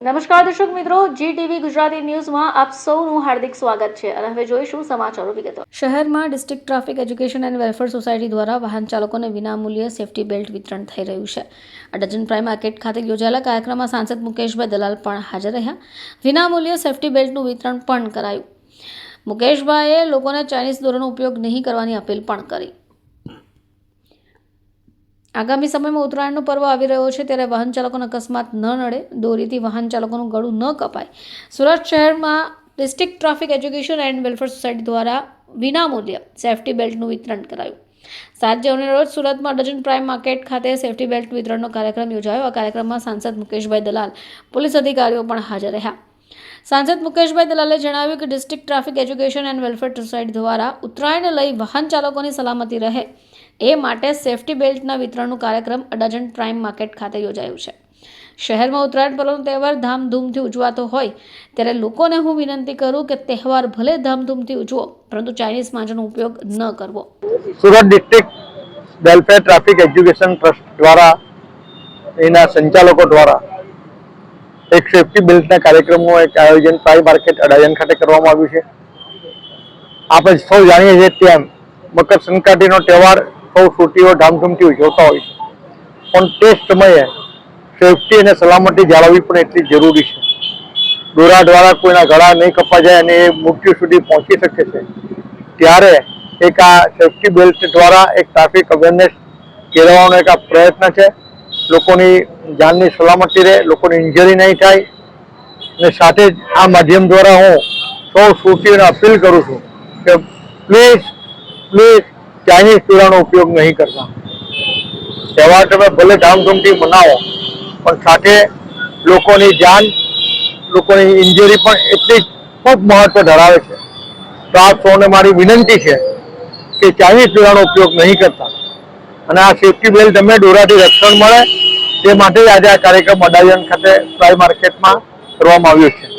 નમસ્કાર દર્શક મિત્રો જી ટીવી ગુજરાતી ન્યૂઝમાં આપ સૌનું હાર્દિક સ્વાગત છે અને હવે જોઈશું સમાચારો વિગતો. શહેરમાં district traffic education and welfare society દ્વારા વાહન ચાલકોને વિનામૂલ્યે સેફટી બેલ્ટ વિતરણ થઈ રહ્યું છે. આ ડઝન પ્રાઇમ માર્કેટ ખાતે યોજાયેલા કાર્યક્રમમાં સાંસદ મુકેશભાઈ દલાલ પણ હાજર રહ્યા. વિનામૂલ્યે સેફટી બેલ્ટનું વિતરણ પણ કરાયું. મુકેશભાઈએ લોકોને ચાઇનીઝ દોરોનો ઉપયોગ નહીં કરવાની અપીલ પણ કરી. આગામી સમયમાં ઉત્તરાયણનો પર્વ આવી રહ્યો છે ત્યારે વાહન ચાલકોને અકસ્માત ન નડે, દોરીથી વાહન ચાલકોનું ગળું ન કપાય. સુરત શહેરમાં district traffic education and welfare society દ્વારા વિનામૂલ્ય સેફટી બેલ્ટનું વિતરણ કરાયું. સાત જાન્યુઆરી રોજ સુરતમાં ડજન પ્રાઇમ માર્કેટ ખાતે સેફટી બેલ્ટ વિતરણનો કાર્યક્રમ યોજાયો. આ કાર્યક્રમમાં સાંસદ મુકેશભાઈ દલાલ, પોલીસ અધિકારીઓ પણ હાજર રહ્યા. સાંસદ મુકેશભાઈ દલાલે જણાવ્યું કે district traffic education and welfare society દ્વારા ઉત્તરાયણને લઈ વાહન ચાલકોની સલામતી રહે. એ માટે સેફટી બેલ્ટના વિતરણનું કાર્યક્રમ અડાજણ પ્રાઇમ માર્કેટ ખાતે યોજાયું છે. શહેરમાં ઉત્તરાયણ પર્વનો તહેવાર ધામધૂમથી ઉજવાતો હોય ત્યારે લોકોને હું વિનંતી કરું કે તહેવાર ભલે ધામધૂમથી ઉજવો, પરંતુ ચાઇનીઝ માંજનો ઉપયોગ ન કરવો. Surat district welfare traffic education trust દ્વારા, એના સંચાલકો દ્વારા એક સેફટી બેલ્ટના કાર્યક્રમનું એક આયોજન પ્રાઈ માર્કેટ અડાજણ ખાતે કરવામાં આવ્યું છે. આપણે સૌ જાણીએ છીએ તેમ મકર સંક્રાંતિનો તહેવાર સૌ સુરતીઓ ધામધૂમથી ઉજવતા હોય છે. પણ તે સમયે સેફટી અને સલામતી જાળવવી પણ એટલી જરૂરી છે. દોરા દ્વારા કોઈના ગળા નહીં કપા જાય અને એ મૃત્યુ સુધી પહોંચી શકે છે. ત્યારે એક આ સેફટી બેલ્ટ દ્વારા એક ટ્રાફિક અવેરનેસ કેળવવાનો એક આ પ્રયત્ન છે. લોકોની જાનની સલામતી રહે, લોકોની ઇન્જરી નહીં થાય. અને સાથે જ આ માધ્યમ દ્વારા હું સૌ સુરતીઓને અપીલ કરું છું કે પ્લીઝ પ્લીઝ ચાઇનીઝ પીણાનો ઉપયોગ નહીં કરતા. તહેવાર તમે ભલે ધામધૂમથી મનાવો, પણ સાથે લોકોની જાન, લોકોની ઇન્જરી પણ એટલી જ ખૂબ મહત્વ ધરાવે છે. તો આપ સૌને મારી વિનંતી છે કે ચાઇનીઝ પીણાનો ઉપયોગ નહીં કરતા. અને આ સેફટી બેલ્ટ તમે દોરાથી રક્ષણ મળે, તે માટે આજે આ કાર્યક્રમ અડાજણ ખાતે ફ્લાય માર્કેટમાં કરવામાં આવ્યો છે.